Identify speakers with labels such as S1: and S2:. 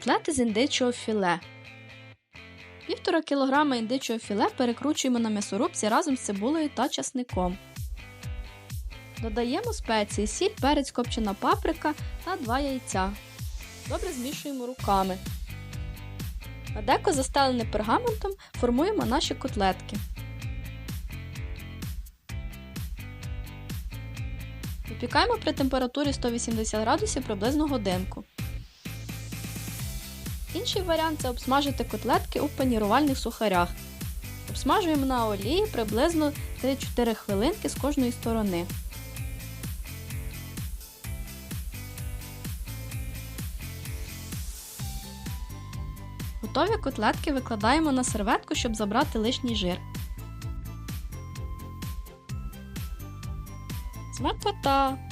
S1: Котлети з індичого філе. Півтора кілограма індичого філе перекручуємо на м'ясорубці разом з цибулею та часником. Додаємо спеції, сіль, перець, копчена паприка та 2 яйця. Добре змішуємо руками. На деко застелене пергаментом формуємо наші котлетки. Випікаємо при температурі 180 градусів приблизно годинку. Інший варіант це обсмажити котлетки у панірувальних сухарях. Обсмажуємо на олії приблизно 3-4 хвилинки з кожної сторони. Готові котлетки викладаємо на серветку, щоб забрати лишній жир. Смакота!